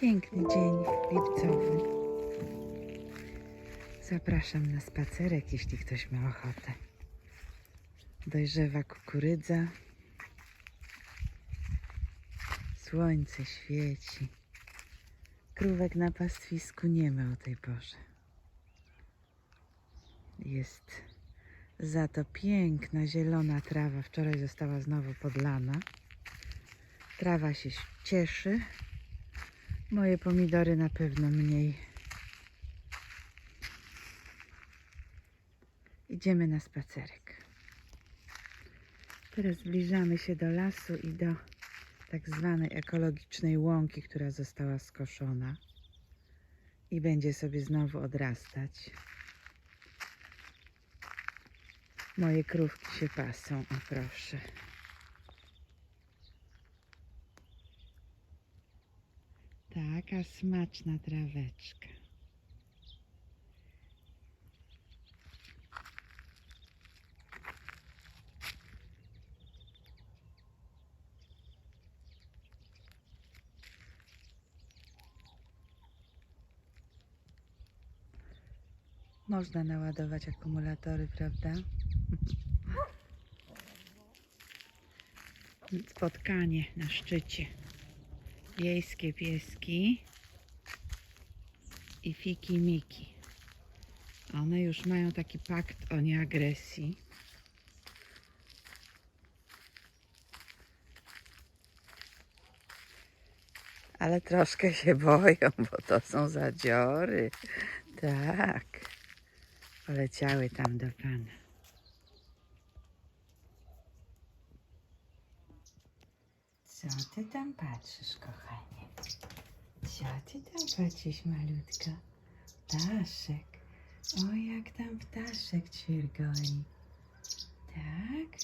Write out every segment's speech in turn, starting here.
Piękny dzień lipcowy. Zapraszam na spacerek, jeśli ktoś ma ochotę. Dojrzewa kukurydza. Słońce świeci. Krówek na pastwisku nie ma o tej porze. Jest za to piękna, zielona trawa. Wczoraj została znowu podlana. Trawa się cieszy. Moje pomidory na pewno mniej. Idziemy na spacerek. Teraz zbliżamy się do lasu i do tak zwanej ekologicznej łąki, która została skoszona i będzie sobie znowu odrastać. Moje krówki się pasą, o proszę. Taka smaczna traweczka. Można naładować akumulatory, prawda? Spotkanie na szczycie. Wiejskie pieski i fiki miki. One już mają taki pakt o nieagresji. Ale troszkę się boją, bo to są zadziory. Tak. Poleciały tam do pana. Co ty tam patrzysz, kochanie? Co ty tam patrzysz, malutka? Ptaszek. O, jak tam ptaszek ćwiergoli. Tak?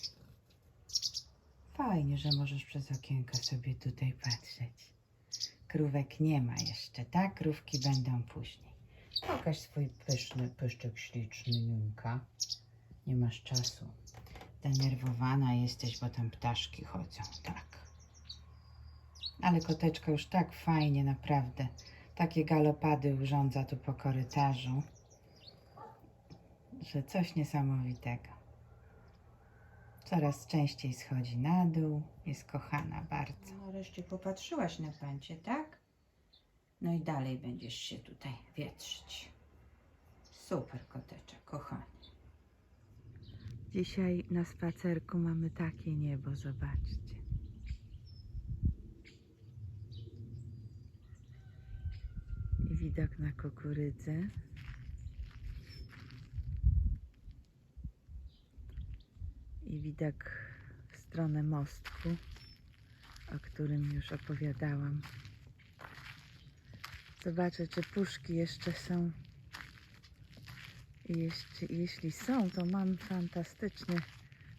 Fajnie, że możesz przez okienko sobie tutaj patrzeć. Krówek nie ma jeszcze, tak? Krówki będą później. Pokaż swój pyszny pyszczek śliczny, Junka. Nie masz czasu. Denerwowana jesteś, bo tam ptaszki chodzą, tak. Ale koteczka już tak fajnie, naprawdę. Takie galopady urządza tu po korytarzu, że coś niesamowitego. Coraz częściej schodzi na dół, jest kochana bardzo. Nareszcie popatrzyłaś na pancie, tak? No i dalej będziesz się tutaj wietrzyć. Super koteczek, kochany. Dzisiaj na spacerku mamy takie niebo, zobaczcie. I widok na kukurydzę. I widok w stronę mostku, o którym już opowiadałam. Zobaczę, czy puszki jeszcze są. Jeśli, jeśli są, to mam fantastyczny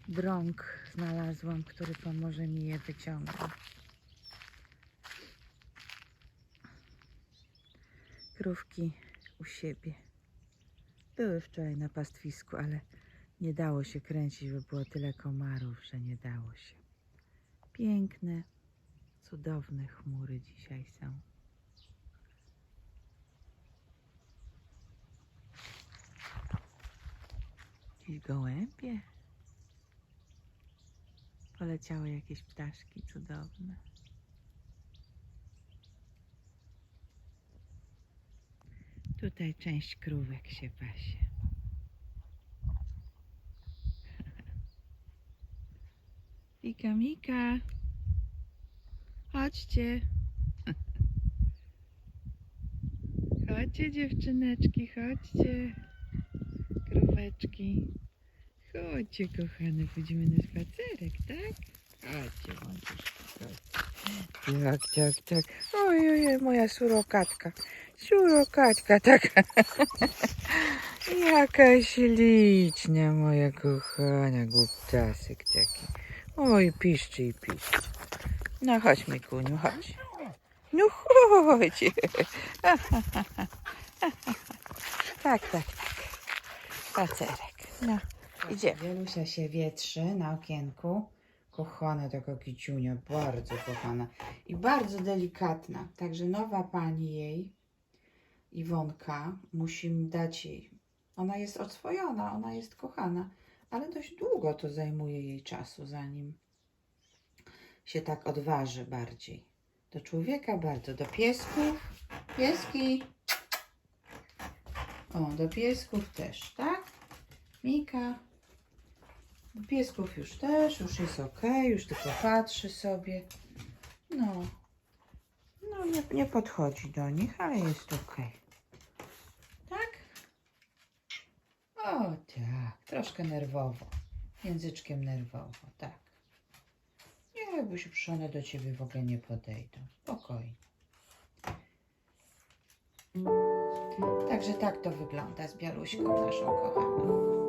drąg znalazłam, który pomoże mi je wyciągnąć. Krówki u siebie. Były wczoraj na pastwisku, ale nie dało się kręcić, bo było tyle komarów, że nie dało się. Piękne, cudowne chmury dzisiaj są. Jakieś gołębie. Poleciały jakieś ptaszki cudowne. Tutaj część krówek się pasie. Mika, Mika. Chodźcie. Chodźcie dziewczyneczki, chodźcie. Króweczki. Chodźcie kochane, pójdziemy na spacerek, tak? Wątruszki, chodźcie. Tak, tak, tak. Oj, oj, moja surokatka. Surokatka taka. Jaka śliczna moja kochana, głuptasek taki. Oj, piszczy i piszczy. No chodź, Mikuniu, chodź. No chodź. Tak, tak, tak. Spacerek. No, idziemy. Wielusia się wietrzy na okienku. Kochana taka kiciunia, bardzo kochana i bardzo delikatna. Także nowa pani jej, Iwonka, musimy dać jej. Ona jest oswojona, ona jest kochana, ale dość długo to zajmuje jej czasu, zanim się tak odważy bardziej. Do człowieka bardzo, do piesków. Pieski. O, do piesków też, tak? Mika. Piesków już też, już jest ok, już tylko patrzy sobie. No. No, nie, nie podchodzi do nich, ale jest ok. Tak? O, tak. Troszkę nerwowo. Języczkiem nerwowo, tak. Nie, bo się one do ciebie w ogóle nie podejdą. Spokojnie. Także tak to wygląda z Bialuśką naszą kochaną.